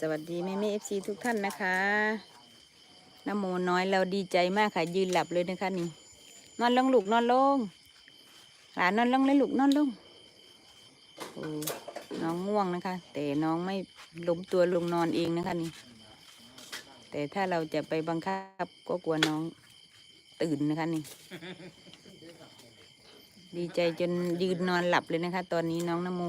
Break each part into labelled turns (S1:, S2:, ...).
S1: สวัสดีแม่แม่เอฟซีทุกท่านนะคะน้ำโมน้อยเราดีใจมากค่ะ ยืนหลับเลยนะคะนี่ นอนลงลูกนอนลงหลานนอนลงเลยลูกนอนลงโอ้น้องง่วงนะคะ แต่น้องไม่ล้มตัวลงนอนเองนะคะนี่ แต่ถ้าเราจะไปบังคับก็กลัวน้องตื่นนะคะนี่ ดีใจจนยืนนอนหลับเลยนะคะ ตอนนี้น้องน้ำโม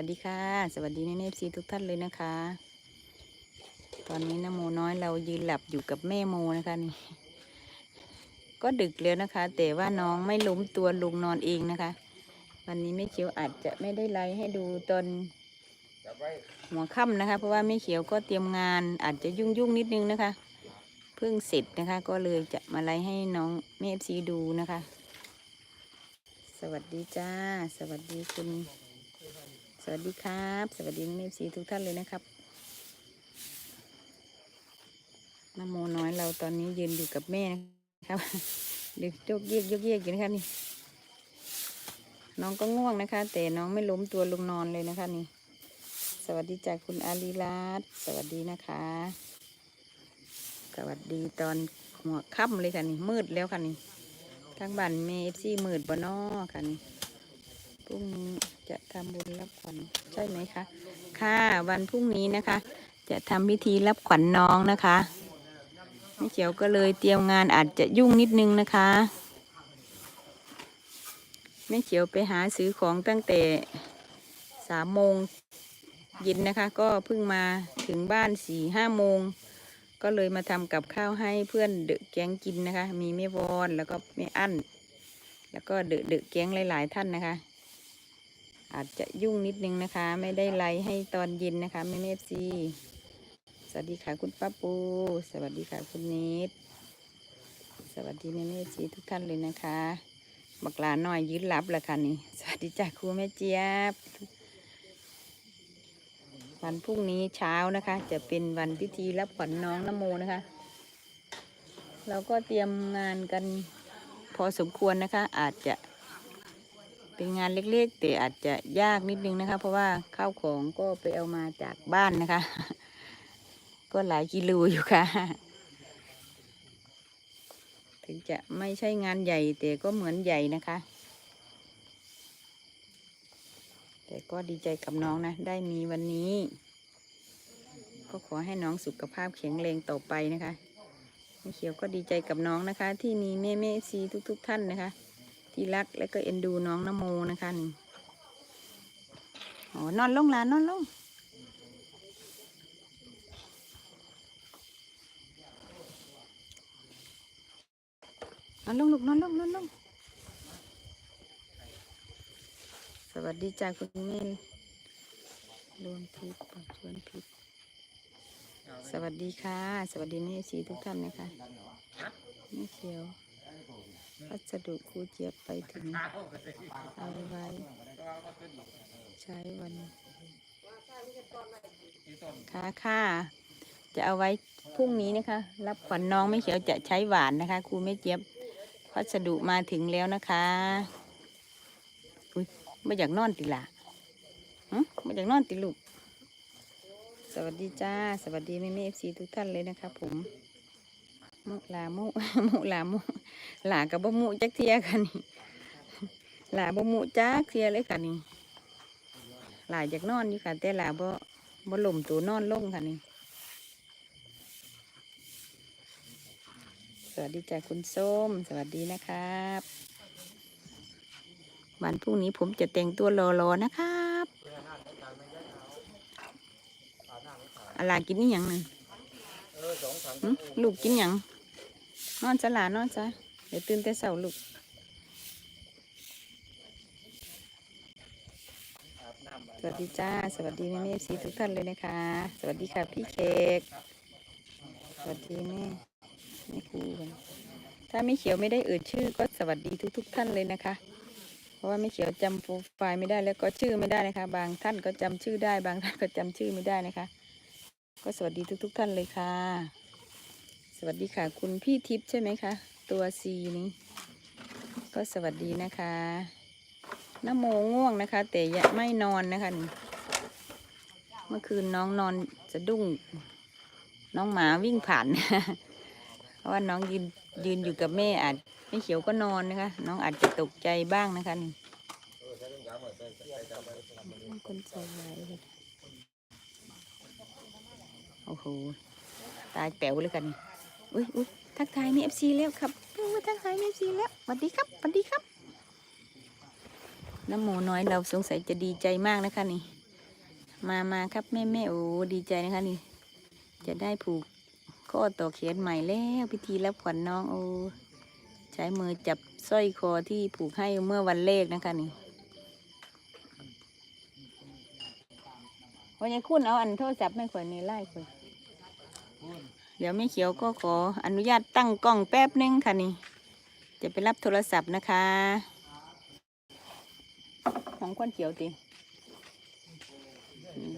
S1: วัสดีค่ะ สวัสดีแม่เอฟซีทุกท่านเลยนะคะ ตอนนี้นโมน้อยเรายืนหลับอยู่กับแม่โมนะคะนี่ ก็ดึกแล้วนะคะ แต่ว่าน้องไม่ล้มตัวลงนอนเองนะคะ วันนี้แม่เขียวอาจจะไม่ได้ไลฟ์ให้ดูตอนหัวค่ำนะคะ เพราะว่าแม่เขียวก็เตรียมงานอาจจะยุ่งยุ่งนิดนึงนะคะ เพิ่งเสร็จนะคะ ก็เลยจะมาไลฟ์ให้น้องแม่เอฟซีดูนะคะ สวัสดีจ้า สวัสดีคุณ วัสดีครับ สวัสดีแม่สีทุกท่านเลยนะครับน้ำโมน้อยเราตอนนี้ยืนอยู่กับแม่นะครับเด็กโยกเยกโยกเยกอยู่นะคะนี่ น้องก็ง่วงนะคะ แต่น้องไม่ล้มตัวลงนอนเลยนะคะนี่ สวัสดีจากคุณอาลีรัตสวัสดีนะคะ สวัสดีตอนหัวค่ำเลยค่ะนี่มืดแล้วค่ะนี่ทางบ้านเมฟซี่มืดบ่นอค่ะนี่ พรุ่งนี้จะทำบุญรับขวัญใช่ไหมคะค่ะวันพรุ่งนี้นะคะ จะทำพิธีรับขวัญน้องนะคะแม่เขียวก็เลยเตรียมงานอาจจะยุ่งนิดนึงนะคะแม่เขียวไปหาซื้อของตั้งแต่สามโมงเย็นนะคะ ก็เพิ่งมาถึงบ้านสี่ห้าโมง ก็เลยมาทำกับข้าวให้เพื่อนเดอะแก๊งกินนะคะ มีแม่วอนแล้วก็แม่อั้น แล้วก็เดอะเดอะแก๊งหลาย ๆ ท่านนะคะ อาจจะยุ่งนิดนึงนะคะ ไม่ได้ไลฟ์ให้ตอนเย็นนะคะแม่เมฟซีสวัสดีค่ะคุณป้าปู สวัสดีค่ะคุณนิด สวัสดีแม่เมฟซีทุกท่านเลยนะคะบักลาน้อยยืนรับแล้วค่ะนี่ สวัสดีจ้าครูแม่เจี๊ยบ วันพรุ่งนี้เช้านะคะ จะเป็นวันพิธีรับขวัญน้องนโมนะคะ เราก็เตรียมงานกันพอสมควรนะคะ อาจจะ เป็นงานเล็กๆแต่อาจจะยากนิดนึงนะคะ เพราะว่าข้าวของก็ไปเอามาจากบ้านนะคะ ก็หลายกิโลอยู่ค่ะ ถึงจะไม่ใช่งานใหญ่แต่ก็เหมือนใหญ่นะคะ แต่ก็ดีใจกับน้องนะ ได้มีวันนี้ ก็ขอให้น้องสุขภาพแข็งแรงต่อไปนะคะแม่เขียวก็ดีใจกับน้องนะคะ ที่มีแม่แม่ซีทุก ๆ ท่านนะคะ ที่รักและก็เอ็นดูน้องนโมนะคะนี่อ๋อนอนลงลานอนลงนอนลงลูกนอนลงนอนลงสวัสดีจ้าคุณเมนรวมทิพย์ชวนทิพสวัสดีค่ะ สวัสดีแม่ชีทุกท่านนะคะแม่เขียว พัสดุครูเจี๊ยบไปถึงเอาไว้ ใช้วันค่ะค่ะ จะเอาไว้พรุ่งนี้นะคะ รับขวัญน้องไม่เขียวจะใช้หวานนะคะครูไม่เจี๊ยบพัสดุมาถึงแล้วนะคะอุ้ยไม่อยากนอนติละฮะไม่อยากนอนติลูกสวัสดีจ้า สวัสดีแม่แม่เอฟซีทุกท่านเลยนะคะผม มุลามุมุลามุหลากับบ่มุจักเทียค่ะนี่หลาบ่มุจักเทียเลยค่ะนี่หลาอยากนอนอยู่ค่ะ แต่หลาบ่บ่หล่มตัวนอนลงค่ะนี่สวัสดีจ้าคุณส้ม สวัสดีนะครับวันพรุ่งนี้ผมจะแต่งตัวรอๆนะครับอะไรกินนี่ยังนึงลูกกินยัง นอนจะหลานนอนจ้ะเดี๋ยวตื่นแต่เช้าลูกสวัสดีจ้า สวัสดีแม่แม่สีทุกท่านเลยนะคะ สวัสดีค่ะพี่เค้กสวัสดีแม่แม่ครูถ้าไม่เขียวไม่ได้เอ่ยชื่อ ก็สวัสดีทุกทุกๆท่านเลยนะคะ เพราะว่าไม่เขียวจำโปรไฟล์ไม่ได้แล้วก็ชื่อไม่ได้นะคะ บางท่านก็จำชื่อได้ บางท่านก็จำชื่อไม่ได้นะคะ ก็สวัสดีทุกทุกท่านเลยค่ะ สวัสดีค่ะ คุณพี่ทิพย์ใช่ไหมคะ ตัวซีนี้ ก็สวัสดีนะคะน้ำโมง่วงนะคะ แต่ยังไม่นอนนะคะนี่เมื่อคืนน้องนอนสะดุ้ง น้องหมาวิ่งผ่าน เพราะว่าน้องยืนยืนอยู่กับแม่อาจไม่เขียวก็นอนนะคะ น้องอาจจะตกใจบ้างนะคะนี่คนใจร้ายโอ้โหตายแป๋วเลยกันนี่ อุ้ยอุ้ยทักทายมีเอฟซีแล้วครับเพิ่งมาทักทายมีเอฟซีแล้วสวัสดีครับสวัสดีครับน้ำหมูน้อยเราสงสัยจะดีใจมากนะคะนี่ มามาครับแม่แม่โอ้ดีใจนะคะนี่ จะได้ผูกข้อต่อแขนใหม่แล้วพิธีรับขวัญน้องโอ้ใช้มือจับสร้อยคอที่ผูกให้เมื่อวันเลขนะคะนี่วันนี้คุณเอาอันโทรศัพท์ไม่ข่อยนี่ไล่ข่อย เดี๋ยวไม่เขียวก็ขออนุญาตตั้งกล้องแป๊บนึงค่ะนี่ จะไปรับโทรศัพท์นะคะ ของควันเขียวติอืม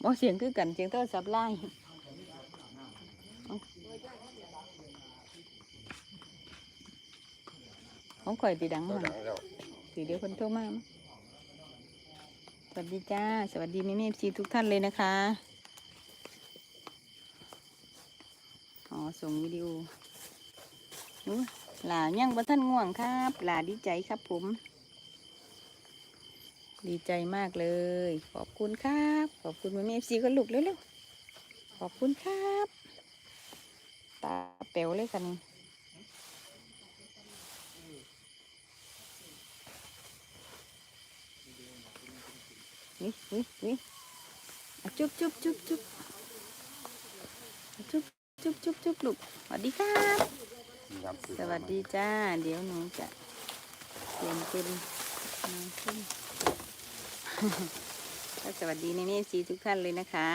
S1: โอ้เสียงคือกันเสียงโทรศัพท์ไล่เอาของข่อยตีดังมากสีเดียวคนโทรมาสวัสดีจ้า สวัสดีแม่แม่ซีทุกท่านเลยนะคะ อ๋อ ส่งวิดีโอหลายังบ่ท่านง่วงครับหลาดีใจครับผม ดีใจมากเลย ขอบคุณครับ ขอบคุณแม่แม่ซีก็ลุกเร็วๆขอบคุณครับ ตาเป๋วเลยค่ะนี่นี่นี่นี่จุ๊บจุ๊บจุ๊บจุ๊บจุ๊บ จุ๊บจุ๊บจุ๊บลูกสวัสดีครับ สวัสดีจ้า เดี๋ยวหนูจะเปลี่ยนเป็นน้องขึ้นก็สวัสดีในนี่สีทุกท่านเลยนะคะ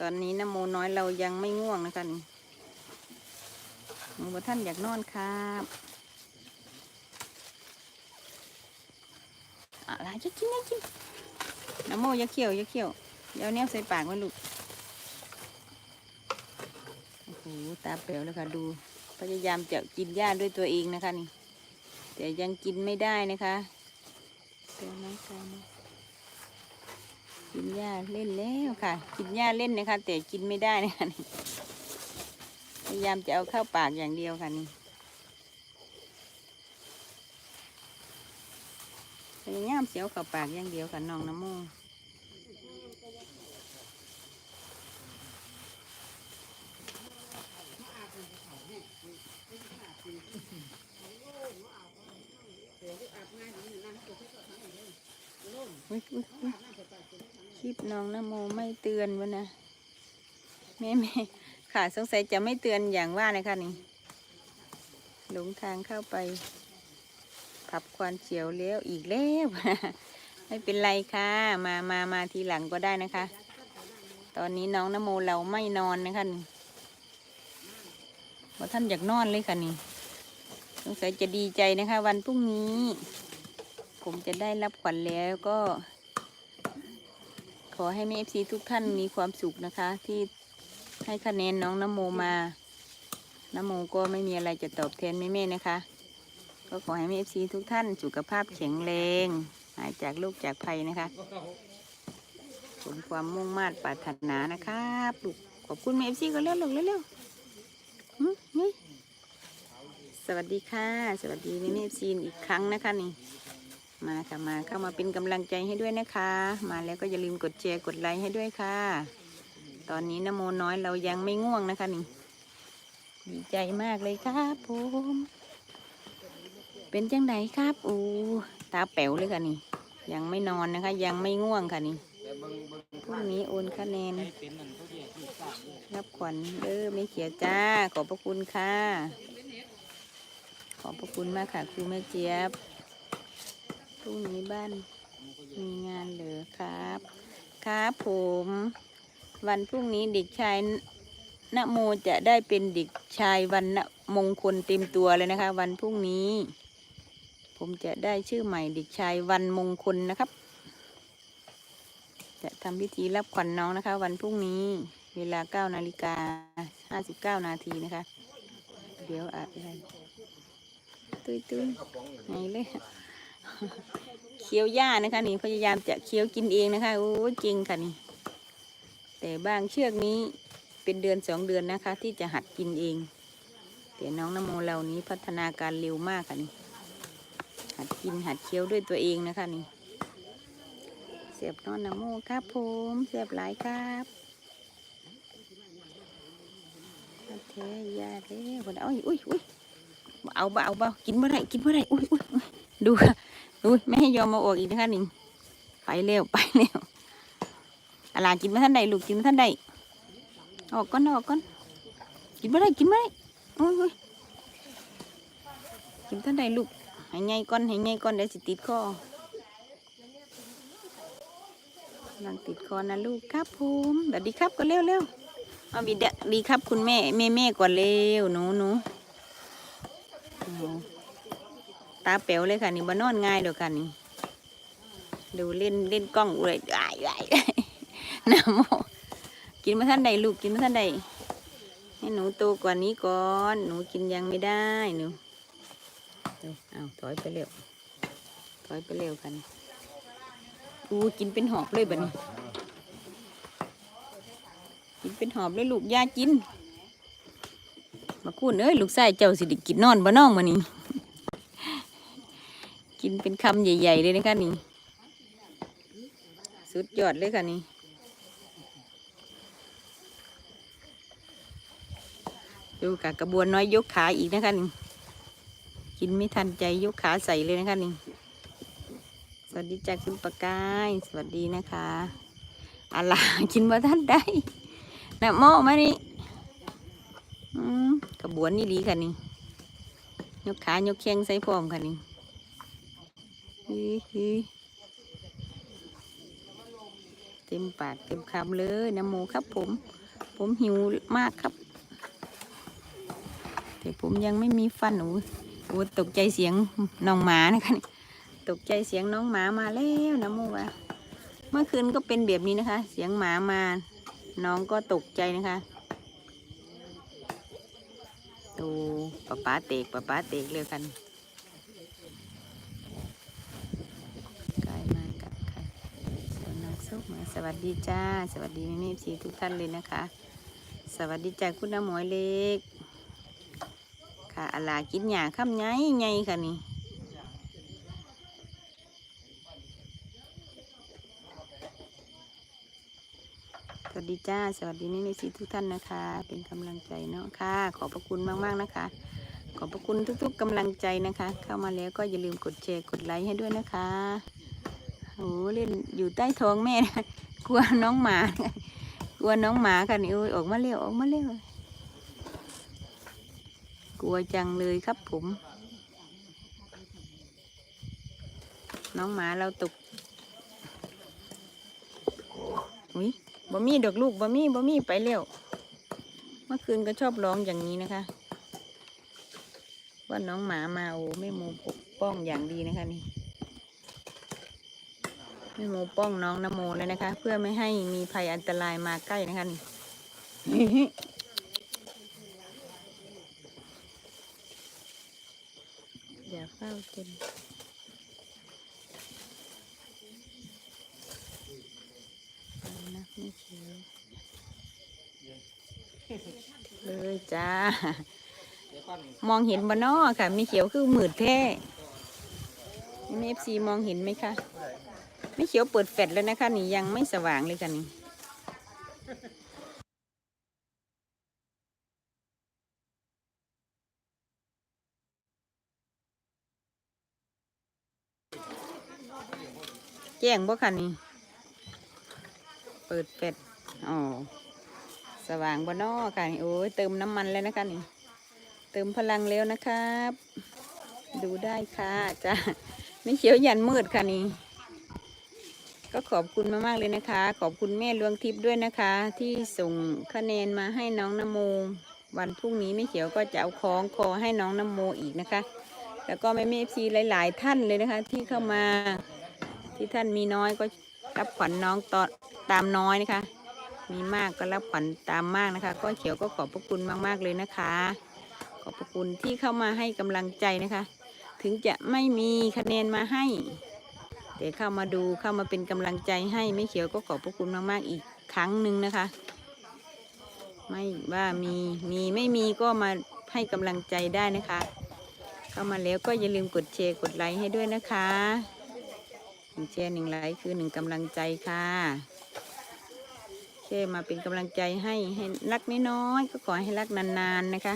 S1: ตอนนี้น้ำโมน้อยเรายังไม่ง่วงนะคะนี่หนูบท่านอยากนอนครับอะไรจะกินจะกินน้ำโมอย่าเคี่ยวอย่าเคี่ยวเดี๋ยวเนี้ยใส่ปากไว้ลูก โอ้ตาเปลวเลยค่ะดู พยายามจะกินหญ้าด้วยตัวเองนะคะนี่ แต่ยังกินไม่ได้นะคะเตือนน้องกันกินหญ้าเล่นแล้วค่ะ กินหญ้าเล่นนะคะ แต่กินไม่ได้นะคะนี่ พยายามจะเอาเข้าปากอย่างเดียวค่ะนี่พยายามเสียวเข้าปากอย่างเดียวค่ะน้องน้ำโม อุ๊ยอุ๊ยอุ๊ยคลิปน้องนโมไม่เตือนวะนะแม่แม่ค่ะสงสัยจะไม่เตือนอย่างว่านะคะนี่ หลงทางเข้าไป ขับควันเฉียวเลี้ยวอีกแล้วไม่เป็นไรค่ะ มามามาทีหลังก็ได้นะคะ ตอนนี้น้องนโมเราไม่นอนนะคะนี่ว่าท่านอยากนอนเลยค่ะนี่ สงสัยจะดีใจนะคะ วันพรุ่งนี้ ผมจะได้รับขวัญแล้วก็ ขอให้แม่เอฟซีทุกท่านมีความสุขนะคะ ที่ให้คะแนนน้องนโมมาน้โมก็ไม่มีอะไรจะตอบแทนแม่ๆนะคะ ก็ขอให้แม่เอฟซีทุกท่านสุขภาพแข็งแรงหายจากโรคจากภัยนะคะสมความมุ่งมา่ปรารถนานะครับลูกขอบคุณแม่เอฟซีก็เร็วๆเร็วๆนี่สวัสดีค่ะ สวัสดีแม่เอฟซีอีกครั้งนะคะนี่ มาค่ะมาเข้ามาเป็นกำลังใจให้ด้วยนะคะ มาแล้วก็อย่าลืมกดแชร์กดไลค์ให้ด้วยค่ะ ตอนนี้นโมน้อยเรายังไม่ง่วงนะคะนี่ดีใจมากเลยครับผมเป็นจังไดครับอ้ตาแป๋วเลยค่ะนี่ ยังไม่นอนนะคะ ยังไม่ง่วงค่ะนี่พรุ่งนี้โอนคะแนนรับขวัญเออไม่เขียจ้า ขอบพระคุณค่ะ ขอบพระคุณมากค่ะครูแม่เจี๊ยบ พรุ่งนี้บ้านมีงานเหรอครับ ครับผม วันพรุ่งนี้เด็กชายนโมจะได้เป็นเด็กชายวันมงคลเต็มตัวเลยนะคะ วันพรุ่งนี้ ผมจะได้ชื่อใหม่เด็กชายวันมงคลนะครับ จะทำพิธีรับขวัญน้องนะคะ วันพรุ่งนี้ เวลาเก้านาฬิกาห้าสิบเก้านาทีนะคะ เดี๋ยวอะไรตุ้ยตุ้ยไหนเลย เคี้ยวหญ้านะคะนี่พยายามจะเคี้ยวกินเองนะคะโอ้ยเก่งค่ะนี่แต่บางเชือกนี้เป็นเดือนสองเดือนนะคะ ที่จะหัดกินเอง แต่น้องนโมเรานี้พัฒนาการเร็วมากค่ะนี่หัดกินหัดเคี้ยวด้วยตัวเองนะคะนี่เสียบนอนนโมครับผมเสียบหลายครับเทยาเด้คนเอาอุ้ยอุ้ยเอาเบาเบากินเมื่อไรกินเมื่อไรอุ้ยอุ้ยดูค่ะ อุ้ยไม่ให้ยอมมาออกอีกนะคะนี่ไปเร็วไปเร็วอะไรกินมาท่านใดลูกกินมาท่านใดออกก้อนออกก้อนกินเมื่อไรกินเมื่อไรอุ้ยอุ้ยกินท่านใดลูกให้ไงก้อนให้ไงก้อนเดี๋ยวสิติดคอกำลังติดคอนะลูกครับผมสวัสดีครับก็เร็วเร็วเอาบีดดีครับคุณแม่แม่แม่ก่อนเร็วหนูหนูโอ้โห ตาเป๋วเลยค่ะนี่บานอนง่ายเดียวกันนี่ดูเล่นเล่นกล้องเลยได้ได้น้ำโมกินมาท่านใดลูกกินมาท่านใดให้หนูโตกว่านี้ก่อน หนูกินยังไม่ได้หนูเอาถอยไปเร็วถอยไปเร็วกันอู้กินเป็นหอบเลยบัดนี้กินเป็นหอบเลยลูกยากิน มาคูนเอ้ยลูกชายเจ้าสิด้กินนอนบ่น้องมานี่ กินเป็นคำใหญ่ ๆ เลยนะคะนี่ สุดยอดเลยค่ะนี่ดูกับกระบวนน้อยยกขาอีกนะคะนี่กินไม่ทันใจยกขาใส่เลยนะคะนี่สวัสดีจากคุณประกายสวัสดีนะคะอะไรกินมาท่านได้นะโมมานี่อืมกระบวนนี่ดีค่ะนี่ยกขายกแข้งใส่พร้อมค่ะนี่ เต็มปากเต็มคำเลยนะโมครับผม ผมหิวมากครับ แต่ผมยังไม่มีฟันหนูโอ้ตกใจเสียงน้องหมานะคะตกใจเสียงน้องหมามาแล้วนะโมว่าเมื่อคืนก็เป็นแบบนี้นะคะ เสียงหมามาน้องก็ตกใจนะคะดูป้าป้าเตกป้าป้าเตกเร็วกันกายมากับใครสวนนาง สวัสดีจ้า สวัสดีแม่แม่ชีทุกท่านเลยนะคะ สวัสดีจ้าคุณน้ำหมวยเล็ก ค่ะอาลากินหยาข้ามไงไงค่ะนี่สวัสดีจ้า สวัสดีนี่ในสีทุกท่านนะคะ เป็นกำลังใจเนาะค่ะ ขอบพระคุณมากๆนะคะ ขอบพระคุณทุกๆกำลังใจนะคะ เข้ามาแล้วก็อย่าลืมกดแชร์กดไลค์ให้ด้วยนะคะ โอ้เล่นอยู่ใต้ท้องแม่นะกลัวน้องหมากลัวน้องหมาค่ะนี่โอ้ยออกมาเร็วออกมาเร็วกลัวจังเลยครับผม น้องหมาเราตกอุ้ยบ่มีดอกลูกบ่มีบ่มีไปเร็วเมื่อคืนก็ชอบร้องอย่างนี้นะคะ ว่าน้องหมามาโอ้ไม่โมปกป้องอย่างดีนะคะนี่ ไม่โมป้องน้องนโมเลยนะคะ เพื่อไม่ให้มีภัยอันตรายมาใกล้นะคะนี่อย่าเฝ้าจนเอานะไม่เขียวเลยจ้ามองเห็นบ่นอค่ะ ไม่เขียวคือหมืดแท้มีเอฟซีมองเห็นไหมคะ ไม่เขียวเปิดแฟลชแล้วนะคะ นี่ยังไม่สว่างเลยค่ะนี่แจ้งบ่ค่ะนี่เปิดแฟลชอ๋อสว่างบ่นอค่ะนี่โอ้ยเติมน้ำมันแล้วนะคะนี่ เติมพลังแล้วนะครับ ดูได้ค่ะจ้าไม่เขียวยันมืดค่ะนี่ ก็ขอบคุณมากๆเลยนะคะ ขอบคุณแม่ลวงทิพย์ด้วยนะคะ ที่ส่งคะแนนมาให้น้องนโม วันพรุ่งนี้ไม่เขียวก็จะเอาคล้องคอให้น้องนโมอีกนะคะ แล้วก็แม่เมฟซีหลาย ๆ ท่านเลยนะคะ ที่เข้ามาที่ท่านมีน้อยก็รับขวัญน้องตอนตามน้อยนะคะ มีมากก็รับขวัญตามมากนะคะ ก็เขียวก็ขอบพระคุณมาก ๆ เลยนะคะ ขอบพระคุณที่เข้ามาให้กำลังใจนะคะ ถึงจะไม่มีคะแนนมาให้ แต่แต่เข้ามาดูเข้ามาเป็นกำลังใจให้ไม่เขียวก็ขอบพระคุณมากๆอีกครั้งหนึ่งนะคะ ไม่ว่ามีมีไม่มีก็มาให้กำลังใจได้นะคะ เข้ามาแล้วก็อย่าลืมกดแชร์กดไลค์ให้ด้วยนะคะหนึ่งแชร์หนึ่งไลค์คือหนึ่งกำลังใจค่ะแค่มาเป็นกำลังใจให้ให้รักน้อยๆก็ขอให้รักนานๆนะคะ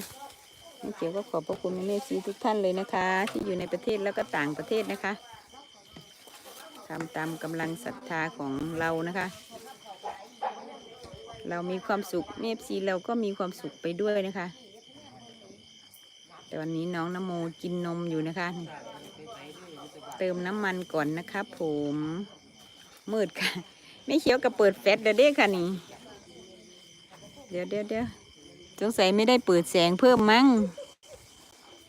S1: แม่เขียวก็ขอบพระคุณแม่ซีทุกท่านเลยนะคะ ที่อยู่ในประเทศแล้วก็ต่างประเทศนะคะ ทำตามกำลังศรัทธาของเรานะคะ เรามีความสุขเมฟซีเราก็มีความสุขไปด้วยนะคะ แต่วันนี้น้องนโมกินนมอยู่นะคะ เติมน้ำมันก่อนนะคะผมมืดค่ะ ไม่เขียวกับเปิดแฟลชเด้อเด้ค่ะนี่ เดี๋ยวเดี๋ยวเดี๋ยวสงสัยไม่ได้เปิดแสงเพิ่มมั้ง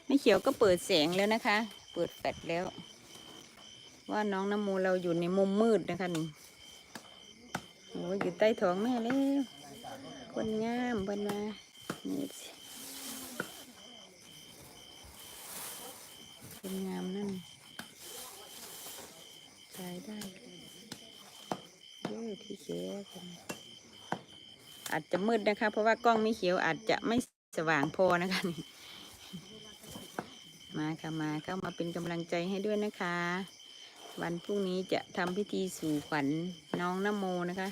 S1: ไม่เขียวก็เปิดแสงแล้วนะคะ เปิดแฟลชแล้ว ว่าน้องนโมเราอยู่ในมุมมืดนะคะนี่โอ้ยอยู่ใต้ท้องแม่แล้วคนงามเพิ่นมานี่คนงามนั่นใช้ได้เยอะที่เขียวกันอาจจะมืดนะคะ เพราะว่ากล้องไม่เขียวอาจจะไม่สว่างพอนะคะนี่มาค่ะมาเข้ามาเป็นกำลังใจให้ด้วยนะคะ วันพรุ่งนี้จะทำพิธีสู่ขวัญน้องนโมนะคะ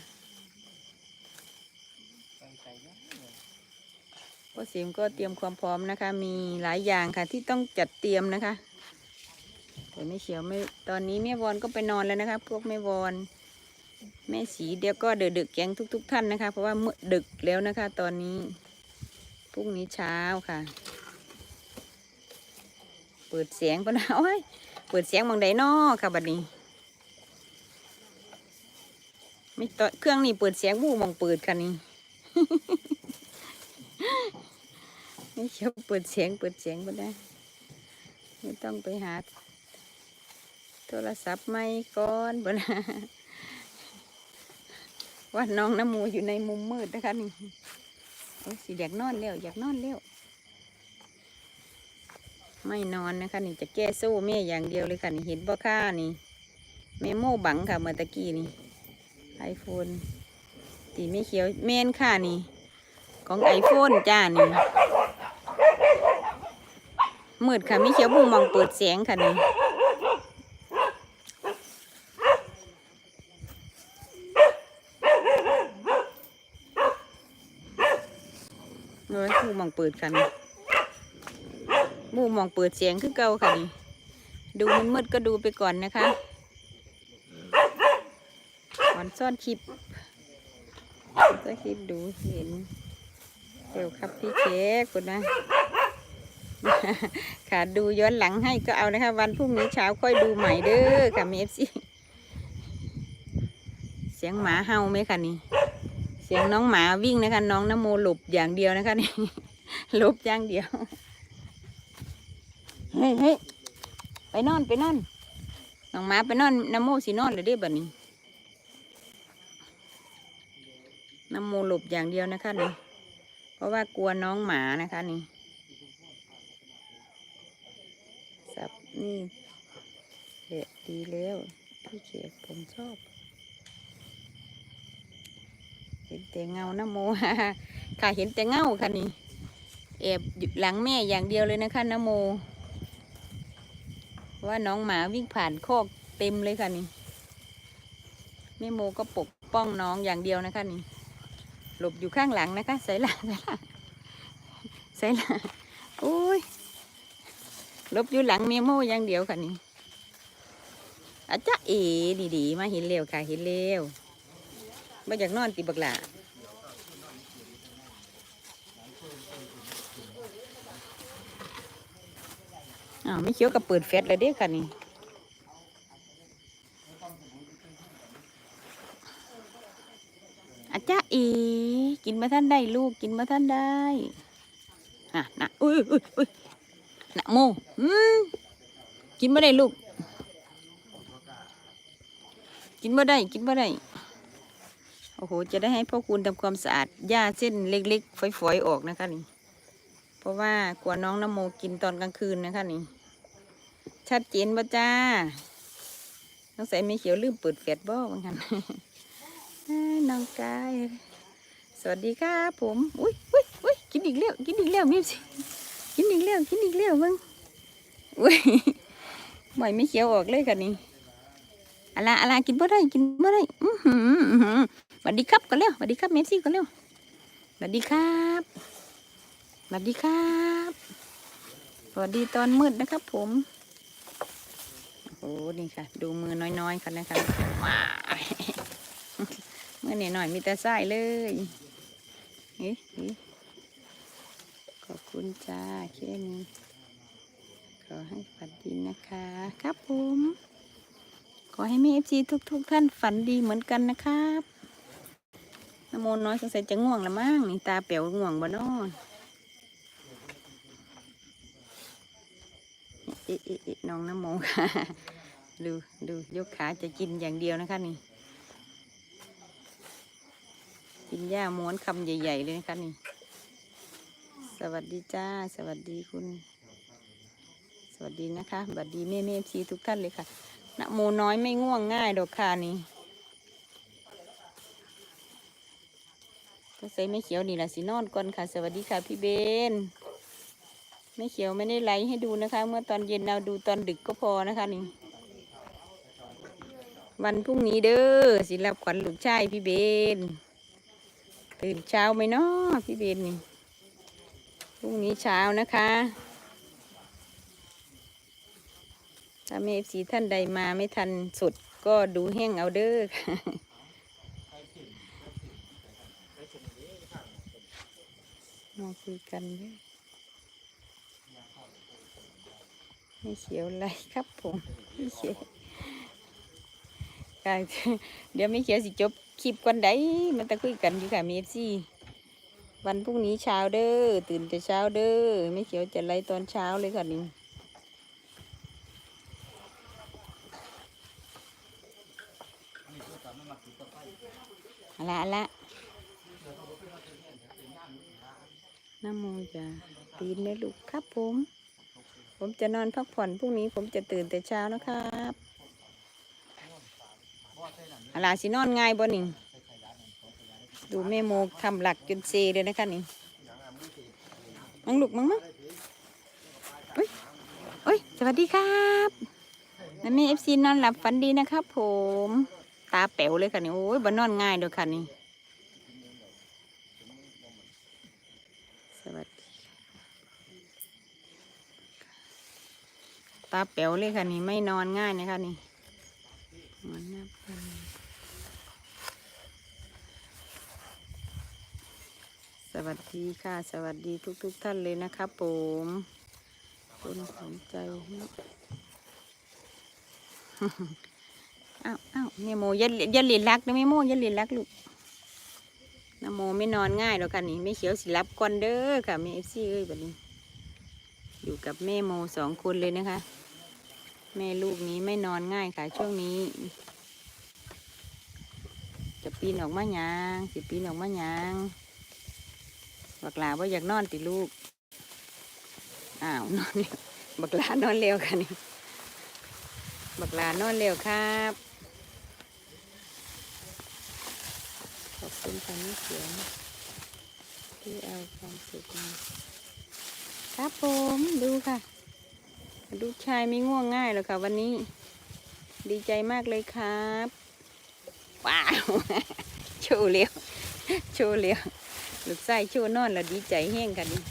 S1: พ่อสิมก็เตรียมความพร้อมนะคะ มีหลายอย่างค่ะที่ต้องจัดเตรียมนะคะแต่ไม่เขียวไม่ตอนนี้แม่วอนก็ไปนอนแล้วนะคะ พวกแม่วอนแม่สีเดี๋ยวก็เดือดดึกแกงทุก ๆท่านนะคะ เพราะว่ามืดดึกแล้วนะคะ ตอนนี้พรุ่งนี้เช้าค่ะ เปิดเสียงปะนะโอ้ย เปิดเสียงบางใดนอค่ะบัดนี้ไม่ต่อเครื่องนี้เปิดเสียงบูมองเปิดค่ะนี่ไม่เขียวเปิดเสียงเปิดเสียงก็ได้ไม่ต้องไปหา โทรศัพท์ไม่ก่อนบ่นะว่าน้องน้ำมูอยู่ในมุมมืดนะคะนี่โอ้สิอยากนอนแล้วอยากนอนแล้ว ไม่นอนนะคะนี่จะแก้สู้แม่อย่างเดียวเลยค่ะนี่เห็นบ่ค่านี่แม่โม่บังค่ะเมื่อตะกี้นี่ไอโฟนตีไม่เขียวแม่นค่ะนี่ ของไอโฟนจ้านี่มืดค่ะไม่เขียวบุ้งมองเปิดเสียงค่ะนี่โอ้ยบุ้งมองเปิดค่ะนี่ บุ้งมองเปิดเสียงคือเก่าค่ะนี่ดูมันมืดก็ดูไปก่อนนะคะก่อนซ่อนคลิปซ่อนคลิปดูเห็นเดี๋ยวครับพี่เค้กคุณนะค่ะดูย้อนหลังให้ก็เอานะคะ วันพรุ่งนี้เช้าค่อยดูใหม่เด้อค่ะมีเอฟซีเสียงหมาเห่าไหมคะนี่ เสียงน้องหมาวิ่งนะคะ น้องนโมหลบอย่างเดียวนะคะนี่หลบอย่างเดียว เฮ้ยเฮ้ยไปนอนไปนอนน้องหมาไปนอนน้ำโมสินอนเลยเด้บัดนี้น้ำโมหลบอย่างเดียวนะคะนี่เพราะว่ากลัวน้องหมานะคะนี่สับนี่เละดีแล้วพี่เขียผมชอบเห็นแต่เงานะโมค่ะเห็นแต่เงาค่ะนี่แอบอยู่หลังแม่อย่างเดียวเลยนะคะนะโม ว่าน้องหมาวิ่งผ่านโคกเต็มเลยค่ะนี่แม่โมก็ปกป้องน้องอย่างเดียวนะคะนี่ หลบอยู่ข้างหลังนะคะใส่หลังใส่หลังใส่หลังโอ้ยหลบอยู่หลังเมโมอย่างเดียวค่ะนี่อาจจะเอ๋ดีๆมาเห็นเร็วค่ะเห็นเร็วมาอยากนอนติบักหลา อ้าวไม่เคี้ยวกับเปิดแฟตเลยเด้ค่ะนี่อาจารย์เอกินมาท่านได้ลูกกินมาท่านได้อะนะอุ้ยอุ้ยอุ้ยนะโมอืมกินมาได้ลูก กินมาได้กินมาได้โอ้โห จะได้ให้พ่อคุณทำความสะอาดหญ้าเส้นเล็กๆ ฝอยๆ ออกนะคะนี่ เพราะว่ากลัวน้องนโมกินตอนกลางคืนนะคะนี่ ชัดเจนป่จ้าต้องใส่ไม่เขียวลืมเปิดแฟลชบ่บางคันน้องกาย สวัสดีครับผม อุ้ยอุ้ยอุ้ยกินอีกแล้วกินอีกแล้วมิวสิกินอีกแล้วกินอีกแล้วมึงอุ้ยไหวไม่เขียวออกเลยค่ะนี่อะไรอะไรกินบ่ได้กินบ่ได้อื้อหืออื้อหือสวัสดีครับกันแล้วสวัสดีครับเมฟซี่กันแล้วสวัสดีครับสวัสดีครับสวัสดีตอนมืดนะครับผม โอ้นี่ค่ะ ดูมือน้อยๆกันนะคะว้ามือนี่หน่อยมีแต่ไส้เลยเอ๊ะเอ๊ะขอบคุณจ้าเคมีขอให้ฝันดีนะคะ ครับผม ขอให้แม่เอฟซีทุกๆท่านฝันดีเหมือนกันนะครับนโมน้อยสงสัยจะง่วงละมั้งนี่ตาเปียวง่วงบ่นอน เอ๊ะเอ๊ะเอ๊ะน้องนโมค่ะ ดูดูยกขาจะกินอย่างเดียวนะคะนี่ กินหญ้าม้วนคำใหญ่ ๆ เลยนะคะนี่ สวัสดีจ้า สวัสดีคุณ สวัสดีนะคะสวัสดีแม่แม่ชีทุกท่านเลยค่ะนะโมน้อยไม่ง่วงง่ายดอกค่ะนี่ก็ใส่ไม่เขียวนี่แหละสินอนก่อนค่ะ สวัสดีค่ะพี่เบน ไม่เขียวไม่ได้ไลฟ์ให้ดูนะคะ เมื่อตอนเย็นเราดูตอนดึกก็พอนะคะนี่วันพรุ่งนี้เด้อสิรับขวัญลูกชายพี่เบน ตื่นเช้าไหมเนาะพี่เบนนี่พรุ่งนี้เช้านะคะถ้าเมฟซีท่านใดมาไม่ทันสุดก็ดูแห้งเอาเด้อค่ะมาคุยกันเด้อ ไม่เขียวอะไรครับผมไม่เขียวค่ะเดี๋ยวไม่เขียวสิจบคลิปก่อนได้มันจะคุยกันอยู่ค่ะเมฟซีวันพรุ่งนี้เช้าเด้อตื่นแต่เช้าเด้อไม่เขียวจะไล่ตอนเช้าเลยค่ะนี่อาละเอาละน้ำโมจะตื่นเลยลูกครับผม ผมจะนอนพักผ่อนพรุ่งนี้ผมจะตื่นแต่เช้านะครับอาล่ะสินอนง่ายบ่นี่ดูแม่โมทำหลักจนเซเลยนะคะนี่มังลูกมังมั้งอุ้ยอุ้ย สวัสดีครับแล้วแม่เอฟซีนอนหลับฝันดีนะครับผม ตาแป๋วเลยค่ะนี่ โอ้ยบ่นอนง่ายเด้อค่ะนี่สวัสดีตาแป๋วเลยค่ะนี่ไม่นอนง่ายนะคะนี่มันนับกันสวัสดีค่ะ สวัสดีทุกๆทท่านเลยนะครับผมคุณสนใจอ้าวอ้าวเนี่ยโมย่าอย่าเลียนรักนะแม่โมย่าเลียนรักลูกนโมไม่นอนง่ายหรอกค่ะนี่ไม่เขียวสิรับก่อนเด้อค่ะแม่เอฟซีเอ้ยแบบนี้ อยู่กับแม่โมสองคนเลยนะคะ แม่ลูกนี้ไม่นอนง่ายค่ะช่วงนี้ จะปีนออกมาหยางสิปีนออกมาหยางบักลาว่าอยากนอนติลูก อ้าวนอนเร็วบักลานอนเร็วค่ะนี่บักลานอนเร็วครับขอบคุณค่ะนี่เขียนที่เอาความสุขมาครับผมดูค่ะ ลูกชายไม่ง่วงง่ายหรอกค่ะวันนี้ ดีใจมากเลยครับว้าวโชว์เร็วโชว์เร็วลูกไส้โชว์นอนแล้วดีใจแห้งค่ะนี่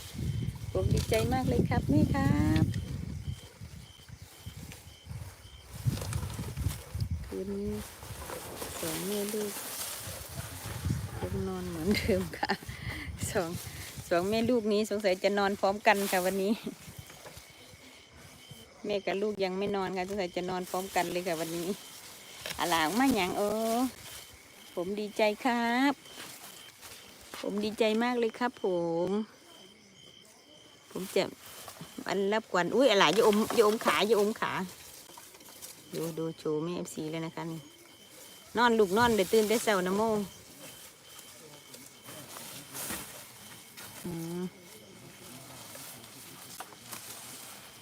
S1: ผมดีใจมากเลยครับแม่ครับคืนนี้สองแม่ลูกยังนอนเหมือนเดิมค่ะสองสองแม่ลูกนี้สงสัยจะนอนพร้อมกันค่ะวันนี้ แม่กับลูกยังไม่นอนค่ะสงสัยจะนอนพร้อมกันเลยค่ะวันนี้อาลางมาอย่างเออผมดีใจครับ ผมดีใจมากเลยครับ ผม ผมจะวันรับกวนอุ้ยอะไรอย่อมอย่อมขาอย่อมขาดูดูโชว์แม่เอฟซีเลยนะคะนี่นอนลูกนอนเดี๋ยวตื่นแต่เช้านะโมอืม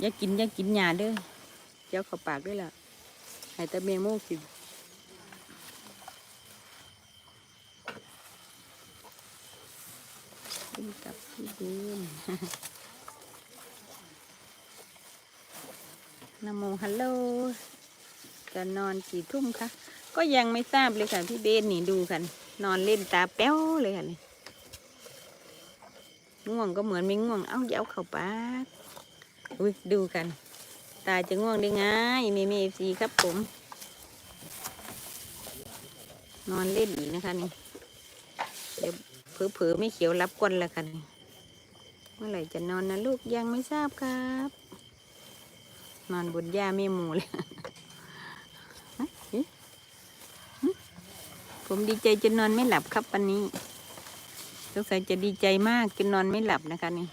S1: อย่ากินอย่ากินหยาเด้อเจ้าเข้าปากด้วยล่ะให้แต่เมโมกินกินกับพี่เบนนโมฮัลโหลจะนอนกี่ทุ่มคะก็ยังไม่ทราบเลยค่ะพี่เบนนี่ดูกัน นอนเล่นตาแป้วเลยค่ะนี่ง่วงก็เหมือนไม่ง่วง เอ้าเดี๋ยวเอาเข้าปาก อุ้ยดูกัน ตาจะง่วงได้ไงมีมีเอฟซีครับผม นอนเล่นอีกนะคะนี่ เดี๋ยวเผลอๆไม่เขียวรับกวนแล้วค่ะนี่เมื่อไหร่จะนอนนะลูกยังไม่ทราบครับ นอนบนหญ้าไม่หมูเลยฮะผมดีใจจนนอนไม่หลับครับวันนี้สงสัยจะดีใจมากจนนอนไม่หลับนะคะนี่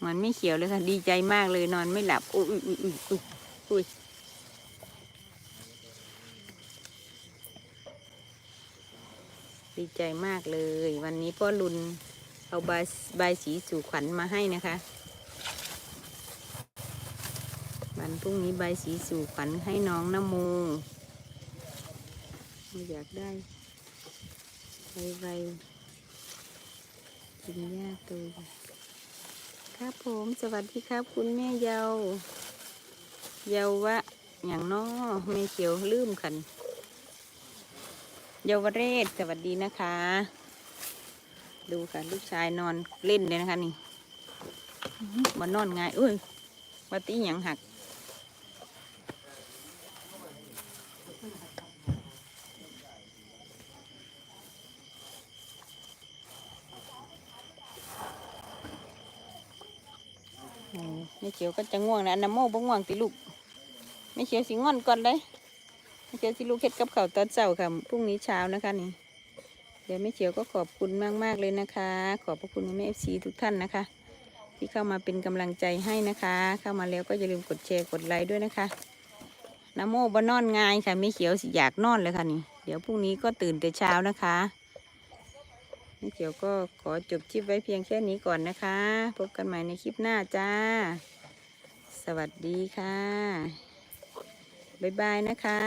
S1: หมือนไม่เขียวเลยค่ะ ดีใจมากเลยนอนไม่หลับอุ้ยอุ้ยอุ้ยอุ้ยอุ้ยอุ้ยดีใจมากเลย วันนี้พ่อรุนเอาใบใบสีสู่ขวัญมาให้นะคะ วันพรุ่งนี้ใบสีสู่ขวัญให้น้องนโมอยากได้ใบใบกินยาตัว ครับผม สวัสดีครับ คุณแม่เยา เยาวะอย่างน้อแม่เขียวลืมขัน เยาวเรศ สวัสดีนะคะ ดูค่ะลูกชายนอนเล่นเลยนะคะนี่มานอนง่ายเอ้ยมาตีหยังหัก อืมไม่เขียวก็จะง่วงนะน้ำโม่บ่ง่วงติลูกไม่เขียวสิงอนก่อนเลยไม่เขียวสิลูกเฮ็ดกับเขาตอนเช้าค่ะพรุ่งนี้เช้านะคะนี่ เดี๋ยวไม่เขียวก็ขอบคุณมากๆเลยนะคะ ขอบพระคุณแม่เอฟซีทุกท่านนะคะ ที่เข้ามาเป็นกำลังใจให้นะคะ เข้ามาแล้วก็อย่าลืมกดแชร์กดไลค์ด้วยนะคะน้ำโม่บ่นอนง่ายค่ะไม่เขียวสิอยากนอนเลยค่ะนี่ เดี๋ยวพรุ่งนี้ก็ตื่นแต่เช้านะคะแม่เขียวก็ขอจบคลิปไว้เพียงแค่นี้ก่อนนะคะ พบกันใหม่ในคลิปหน้าจ้า วัสดีค่ะ บ๊ายบายนะคะ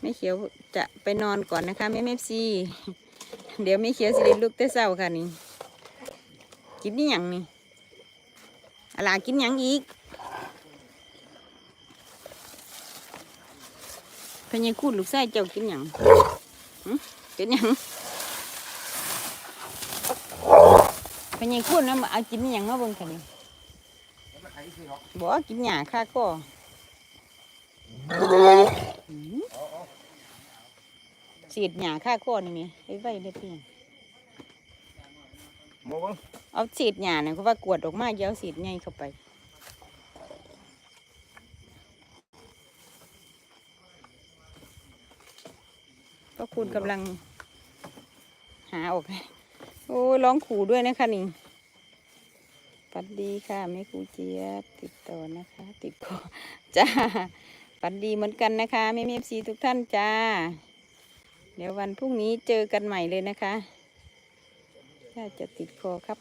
S1: แม่เขียวจะไปนอนก่อนนะคะแม่เมฟซีเดี๋ยวแม่เขียวสิได้ลุกแต่เช้าค่ะนี่ กินนี่ยังนี่อะไรกินหยังอีกพญาคูดลูกไส้เจ้ากินหยังกินหยังพญาคูดนะมาเอากินหยังมาบิ่งค่ะนี่ บอกว่ากินหญ้าค่ะก็หืมเสียดหญ้าค่ะก็นี่มีไว้ไว้ได้เพียง
S2: โมเบัง
S1: เอาสีดหยาเนี่ยเขาว่ากวดออกมาเยอะสีดใหญ่เข้าไปก็คุณกำลังหาออกให้โอ้ยร้องขู่ด้วยนะคะนี่ ฝันดีค่ะแม่ครูเจี๊ยบติดต่อนะคะ ติดคอจ้าฝันดีเหมือนกันนะคะแม่เอฟซีทุกท่านจ้า เดี๋ยววันพรุ่งนี้เจอกันใหม่เลยนะคะถ้าจะติดคอครับ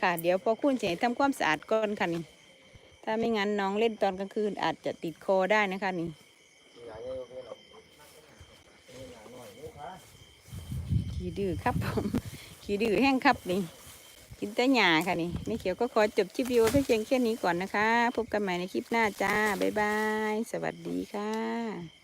S1: ค่ะ เดี๋ยวพอคุณเฉยทำความสะอาดก่อนค่ะนี่ถ้าไม่งั้นน้องเล่นตอนกลางคืนอาจจะติดคอได้นะคะนี่ขี้ดื้อครับผมขี้ดื้อแห้งครับนี่ กินแต่หญ้าค่ะนี่ไม่เขียวก็ขอจบคลิปวิดีโอเพียงแค่นี้ก่อนนะคะ พบกันใหม่ในคลิปหน้าจ้า บ๊ายบาย สวัสดีค่ะ